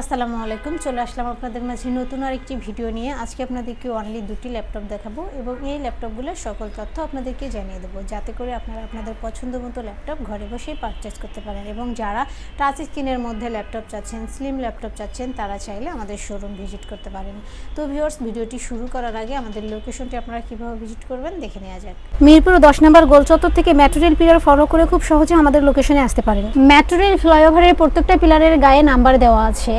আসসালামু আলাইকুম, চলে আসলাম আপনাদের মাঝে নতুন আরেকটি ভিডিও নিয়ে। আজকে আপনাদেরকে অনলি দুটি ল্যাপটপ দেখাবো এবং এই ল্যাপটপগুলোর সকল তথ্য আপনাদেরকে জানিয়ে দেবো, যাতে করে আপনারা আপনাদের পছন্দ মতো ল্যাপটপ ঘরে বসেই পারচেস করতে পারেন। এবং যারা টাচ স্ক্রিনের মধ্যে ল্যাপটপ চাচ্ছেন স্লিম ল্যাপটপ চাচ্ছেন, তারা চাইলে আমাদের শোরুম ভিজিট করতে পারেন। তো ভিউয়ার্স ভিডিওটি শুরু করার আগে আমাদের লোকেশনটি আপনারা কীভাবে ভিজিট করবেন দেখে নেওয়া যাক। মিরপুর দশ নম্বর গোলচত্বর থেকে মেট্রো রেল পিলার ফলো করে খুব সহজে আমাদের লোকেশনে আসতে পারেন। মেট্রো রেল ফ্লাইওভারের প্রত্যেকটা পিলারের গায়ে নাম্বার দেওয়া আছে।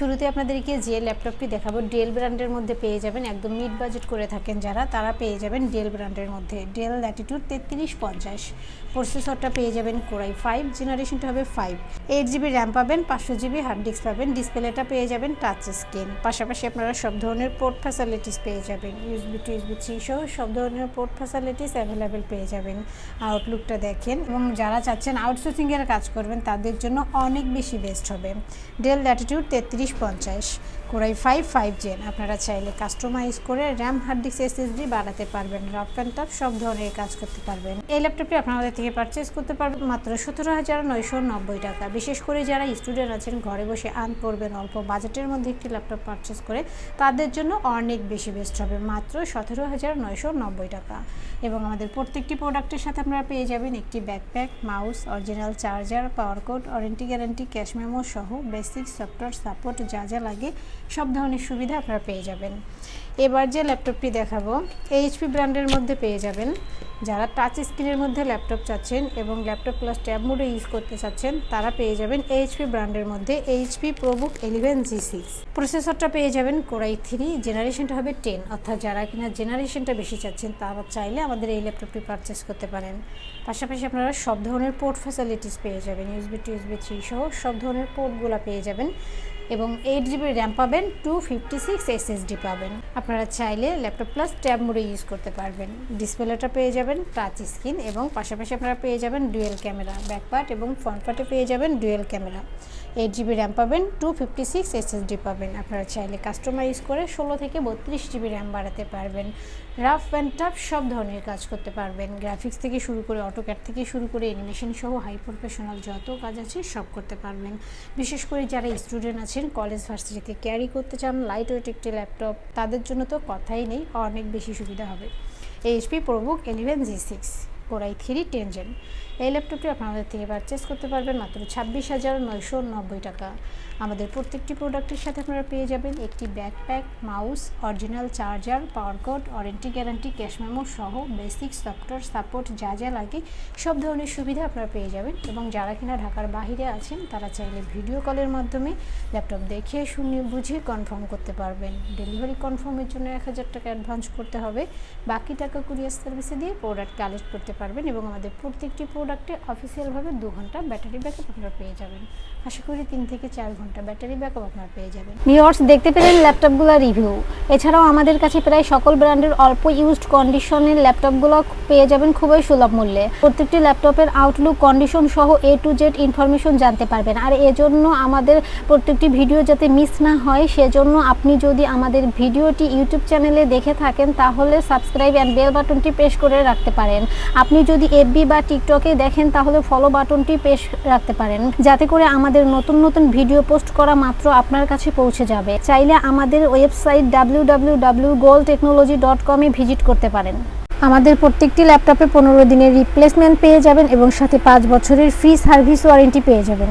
শুরুতে আপনাদেরকে যে ল্যাপটপটি দেখাবো ডেল ব্র্যান্ডের মধ্যে পেয়ে যাবেন। একদম মিড বাজেট করে থাকেন যারা, তারা পেয়ে যাবেন ডেল ব্র্যান্ডের মধ্যে। ডেল ল্যাটিটিউড তেত্রিশ পঞ্চাশ। প্রসেসরটা পেয়ে যাবেন কোরাই ফাইভ জেনারেশনটা হবে ফাইভ এইট জিবি র্যাম পাবেন, পাঁচশো জিবি হার্ড ডিস্ক পাবেন ডিসপ্লেটা পেয়ে যাবেন টাচ স্ক্রিন পাশাপাশি আপনারা সব ধরনের পোর্ট ফ্যাসিলিটিস পেয়ে যাবেন। ইউসবি টু ইউসবি থ্রি সহ সব ধরনের পোর্ট ফ্যাসিলিটিস অ্যাভেলেবেল পেয়ে যাবেন। আউটলুকটা দেখেন। এবং যারা চাচ্ছেন আউটসোর্সিংয়ের কাজ করবেন, তাদের জন্য অনেক বেশি বেস্ট হবে। ডেল ল্যাটিটিউড তেত্রিশ পঞ্চাশ কোরাই ফাইভ ফাইভ জেন আপনারা চাইলে কাস্টমাইজ করে র্যাম হার্ড ডিস্ক এসএসডি বাড়াতে পারবেন। রাফ অ্যান্ড টাফ সব ধরনের কাজ করতে পারবেন। এই ল্যাপটপটি আপনাদের থেকে পারচেস করতে পারবেন মাত্র সতেরো হাজার নয়শো নব্বই টাকা। বিশেষ করে যারা স্টুডেন্ট আছেন, ঘরে বসে আর্ন করবেন, অল্প বাজেটের মধ্যে একটি ল্যাপটপ পারচেস করে, তাদের জন্য অনেক বেশি বেস্ট হবে, মাত্র সতেরো হাজার নয়শো নব্বই টাকা। এবং আমাদের প্রত্যেকটি প্রোডাক্টের সাথে আপনারা পেয়ে যাবেন একটি backpack mouse original charger power cord warranty guarantee cash memo সহ বেসিক সফটওয়্যার সাপোর্ট যা যা লাগে, সব ধরনের সুবিধা আপনারা পেয়ে যাবেন। এবার যে ল্যাপটপটি দেখাবো, এইচপি ব্র্যান্ডের মধ্যে পেয়ে যাবেন। যারা টাচ স্ক্রিনের মধ্যে ল্যাপটপ চাচ্ছেন এবং ল্যাপটপ প্লাস ট্যাব মোডে ইউজ করতে চাচ্ছেন, তারা পেয়ে যাবেন এইচপি ব্র্যান্ডের মধ্যে HP ProBook eleven G six প্রসেসরটা পেয়ে যাবেন কোরাই থ্রি জেনারেশনটা হবে টেন অর্থাৎ যারা কিনা জেনারেশনটা বেশি চাচ্ছেন, তারা চাইলে আমাদের এই ল্যাপটপটি পারচেস করতে পারেন। পাশাপাশি আপনারা সব ধরনের পোর্ট ফ্যাসিলিটিস পেয়ে যাবেন ইউসবি টু ইউসবি থ্রি সহ সব ধরনের পোর্টগুলো পেয়ে যাবেন। এবং এইট জিবি র্যাম পাবেন টু ফিফটি সিক্স এসএসডি পাবেন। আপনারা চাইলে ল্যাপটপ প্লাস ট্যাব মোডে ইউজ করতে পারবেন। ডিসপ্লেটা পেয়ে যাবেন টাচ স্ক্রিন এবং পাশাপাশি আপনারা পেয়ে যাবেন ডুয়েল ক্যামেরা ব্যাক পার্ট এবং ফ্রন্ট পার্টে পেয়ে যাবেন dual camera eight GB RAM পাবেন টু ফিফটি সিক্স এসএসডি পাবেন। আপনারা চাইলে কাস্টমাইজ করে ষোলো থেকে বত্রিশ জিবি র্যাম বাড়াতে পারবেন। রাফ অ্যান্ড টাফ সব ধরনের কাজ করতে পারবেন। গ্রাফিক্স থেকে শুরু করে অটোক্যাট থেকে শুরু করে অ্যানিমেশন সহ হাই প্রফেশনাল যত কাজ আছে সব করতে পারবেন। বিশেষ করে যারা স্টুডেন্ট আছেন কলেজ ভার্সিটিতে ক্যারি করতে চান, লাইট ওয়েট একটি ল্যাপটপ, তাদের জন্য তো কথাই নেই, অনেক বেশি সুবিধা হবে। HP ProBook eleven G six core i three ten gen. এই ল্যাপটপটি আপনাদের থেকে পারচেস করতে পারবেন মাত্র ছাব্বিশ হাজার নয়শো নব্বই টাকা। আমাদের প্রত্যেকটি প্রোডাক্টের সাথে আপনারা পেয়ে যাবেন একটি backpack mouse original charger power cord warranty guarantee cash memo সহ বেসিক সফটওয়্যার সাপোর্ট যা যা লাগে সব ধরনের সুবিধা আপনারা পেয়ে যাবেন এবং যারা কিনা ঢাকার বাহিরে আছেন, তারা চাইলে ভিডিও কলের মাধ্যমে ল্যাপটপ দেখে, শুনে, বুঝে কনফার্ম করতে পারবেন। ডেলিভারি কনফার্মের জন্য এক হাজার টাকা অ্যাডভান্স করতে হবে। বাকি টাকা কুরিয়ার সার্ভিসে দিয়ে প্রোডাক্ট কালেক্ট করতে পারবেন এবং আমাদের প্রত্যেকটি প্রোডাক্টে অফিসিয়ালভাবে দু ঘণ্টা ব্যাটারি ব্যাকআপ আপনারা পেয়ে যাবেন। আশা করি তিন থেকে চার ঘণ্টা ব্যাটারি ব্যাকআপ আপনারা পেয়ে যাবেন। ভিউয়ার্স, দেখতে পেলেন ল্যাপটপগুলো রিভিউ। এছাড়াও আমাদের কাছে প্রায় সকল ব্র্যান্ডের অল্প ইউজড কন্ডিশনের ল্যাপটপগুলো পেয়ে যাবেন খুবই সুলভ মূল্যে। প্রত্যেকটি ল্যাপটপের আউটলুক কন্ডিশন সহ এ টু জেড ইনফরমেশন জানতে পারবেন। আর এজন্য আমাদের প্রত্যেকটি ভিডিও যাতে মিস না হয়, সেজন্য আপনি যদি আমাদের ভিডিওটি ইউটিউব চ্যানেলে দেখে থাকেন, তাহলে সাবস্ক্রাইব অ্যান্ড বেল বাটনটি প্রেস করে রাখতে পারেন। আপনি যদি এফবি বা টিকটকে দেখেন, তাহলে ফলো বাটনটি পেশ রাখতে পারেন। যাতে করে আমাদের নতুন নতুন ভিডিও পোস্ট করা মাত্র আপনার কাছে পৌঁছে যাবে। চাইলে আমাদের website W goal technology dot visit করতে পারেন। আমাদের প্রত্যেকটি ল্যাপটপে পনেরো দিনের রিপ্লেসমেন্ট পেয়ে যাবেন এবং সাথে পাঁচ বছরের ফ্রি সার্ভিস ওয়ারেন্টি পেয়ে যাবেন।